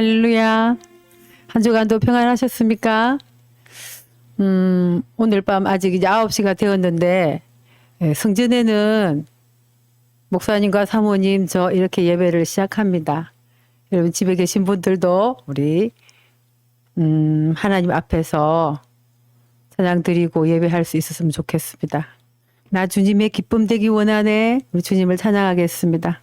할렐루야. 한 주간도 평안하셨습니까? 음, 오늘 밤 아직 이제 9시가 되었는데, 예, 성전에는 목사님과 사모님 저 이렇게 예배를 시작합니다. 여러분 집에 계신 분들도 우리, 음, 하나님 앞에서 찬양 드리고 예배할 수 있었으면 좋겠습니다. 나 주님의 기쁨 되기 원하네. 우리 주님을 찬양하겠습니다.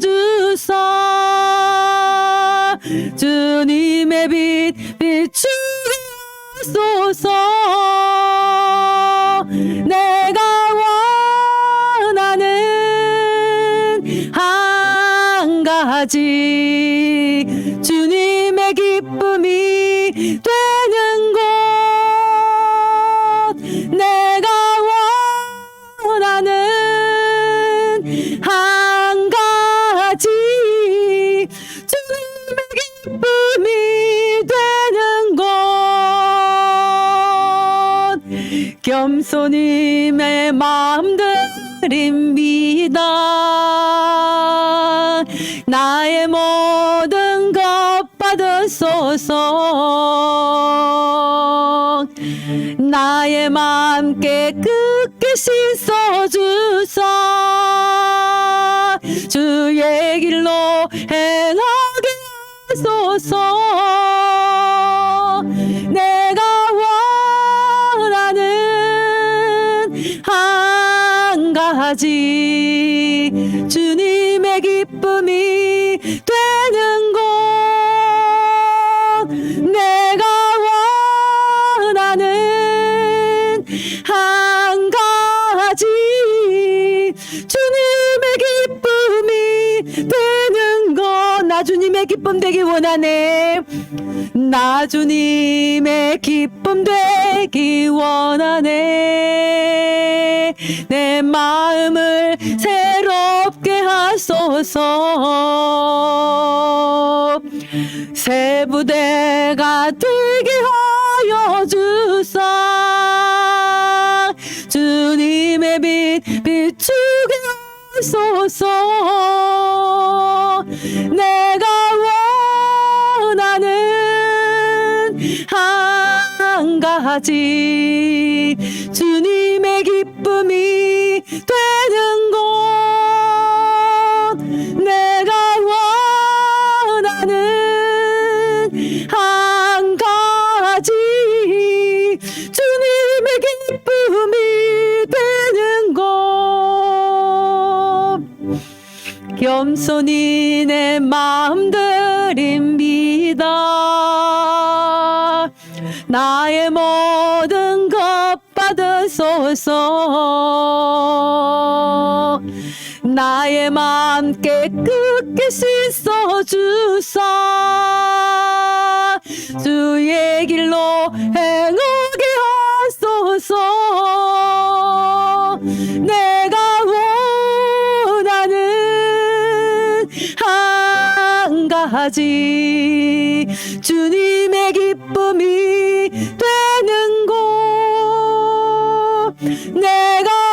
주사. 주님의 빛 비추게 하소서. 내가 원하는 한 가지 주님의 기쁨이 되는 곳. 내가 겸손임의 마음 드립니다. 나의 모든 것 받으소서. 나의 맘 깨끗게 씻어주사 주의 길로 행하게 하소서. 내가 원하네 나 주님의 기쁨 되기 원하네. 내 마음을 새롭게 하소서. 새 부대가 되게 하여 주사. 주님의 빛 비추게 하소서 한 가지. 주님의 기쁨이 되는 곳 내가 원하는 한 가지. 주님의 기쁨이 되는 곳. 겸손히 내 마음 드립니다. 나의 것 받으소서 나의 맘 깨끗게 씻어 주사. 주의 길로 행하게 하소서. 내가 원하는 한 가지. 주님의 기쁨이 내가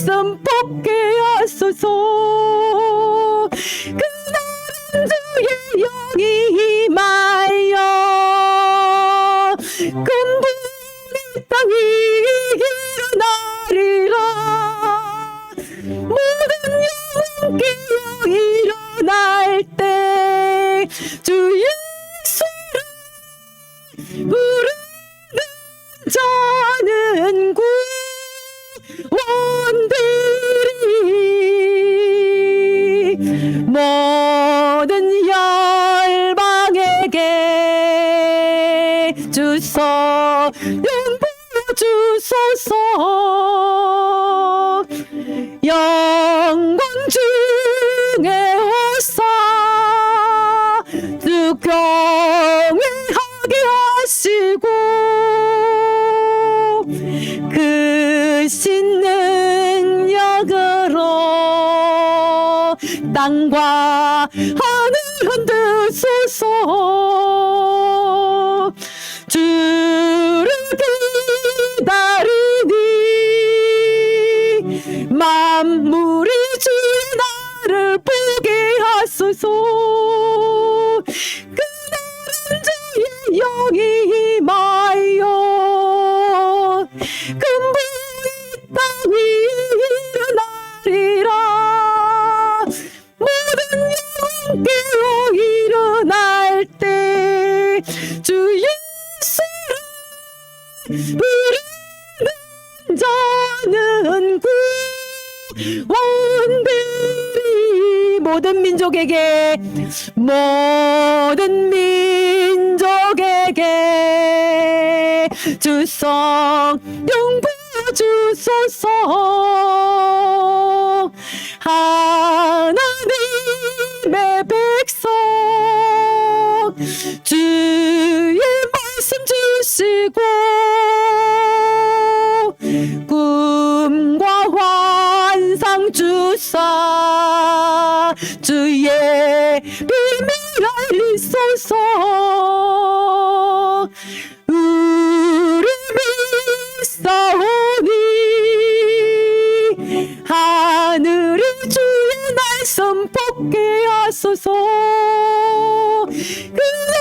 말씀 복게 하소서. 그날은 주의 영이 임하여. 근본이 땅이 일어나리라. 모든 영혼께 일어날 때 주의 소리 부르는 자 영 하소서 그날은 주의 영이 임하여 근본이 땅 위에 일어나리라. 모든 영혼께 일어날 때 주의 소리 부르는 자는 구원들이 모든 민족에게 모든 민족에게 주성 영부 주소서. 하나님의 백성 주의 말씀 주시고 꿈과 주의 비밀 알리소서 우리 믿사오니 하늘이 주의 말씀 복게 하소서. 그날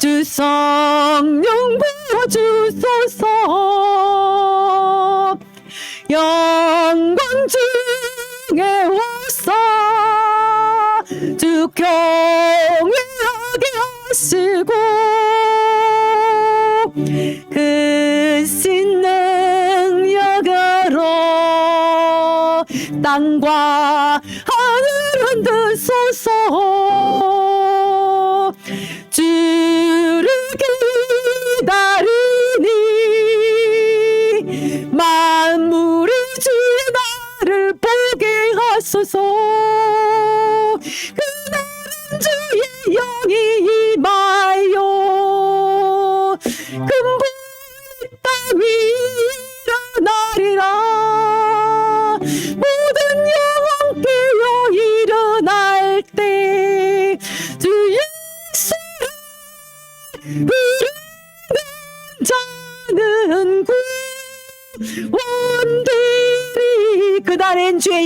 주 성령 부어주소서. 영광 중에 오사 주 경외하게 하시고 그 신 능력으로 땅과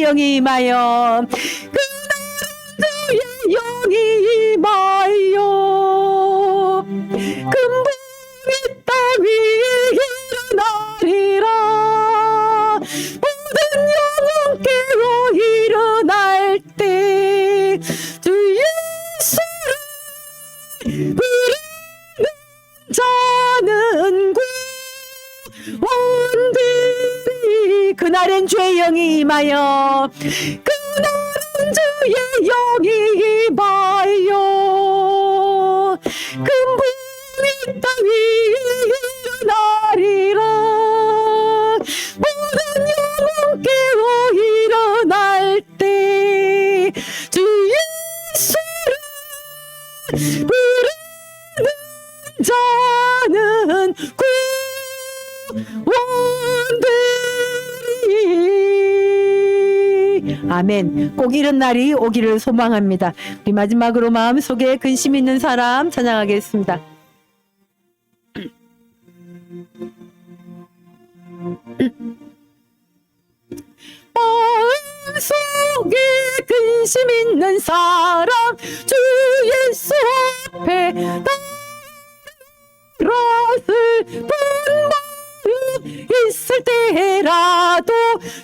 영이 임하여 그날 그날엔 주의 영이 임하여 그날은 주의 영이 임하여 금붕이 땅 위에 일어나리라. 모든 영혼 깨어 일어날 때주 예수를 부르는 자는 구원 아멘. 꼭 이런 날이 오기를 소망합니다. 우리 마지막으로 마음속에 근심 있는 사람 찬양하겠습니다. 마음속에 근심 있는 사람 주 예수 앞에 분마음 있을 때라도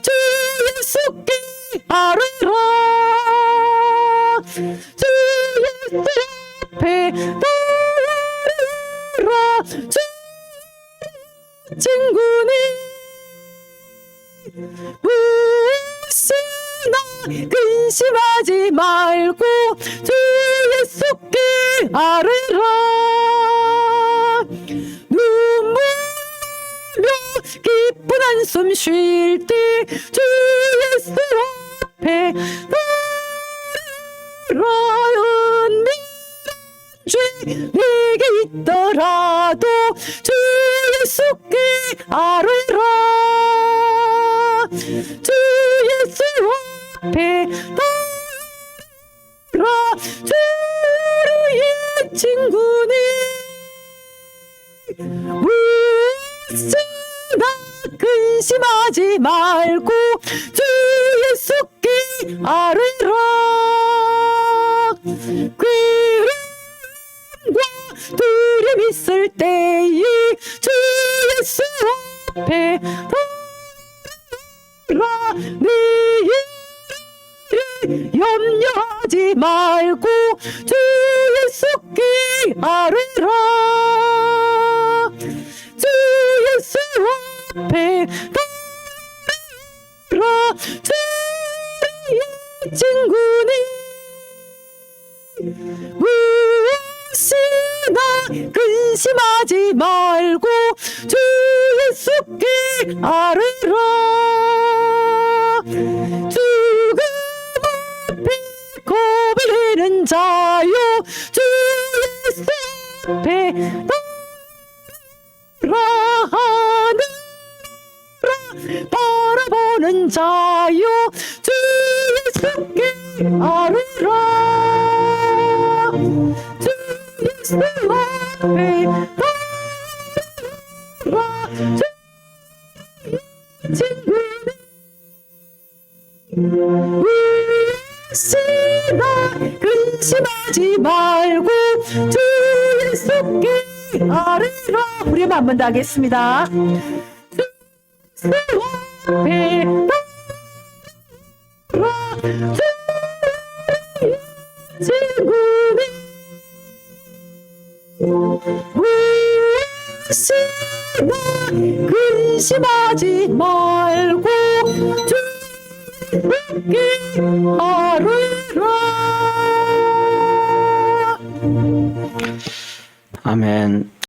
주 예수께 아뢰라 주 예수 앞에 나르라 주 친구니 무엇이나 근심하지 말고 주 예수께 아뢰라. 눈물로 기쁜 한숨 쉴 때 주 예수 앞에 나라은 죄 내게 있더라도 주 예수께 아뢰라. 주 예수 앞에 나라 주의 친구니. 무엇이나 근심하지 말고 주 아뢰라 괴로움과 두려움 있을 때에 주 예수 앞에 내 일을 염려하지 말고 주 예수께 아뢰라 주 예수 앞에 주의 친구니? 무엇이나 근심하지 말고 주 예수께 아뢰라 죽음 앞에 고백하는 자요. 주 예수 앞에 나라 하늘아 바라보는 자요 주 예수 앞에 나라. 주 친구는 무엇이나 근심하지 말고 주 예수께 아뢰라. 우리 한번 더 하겠습니다. 주 예수 앞에 근심하지 말고 주께 아뢰라 아멘.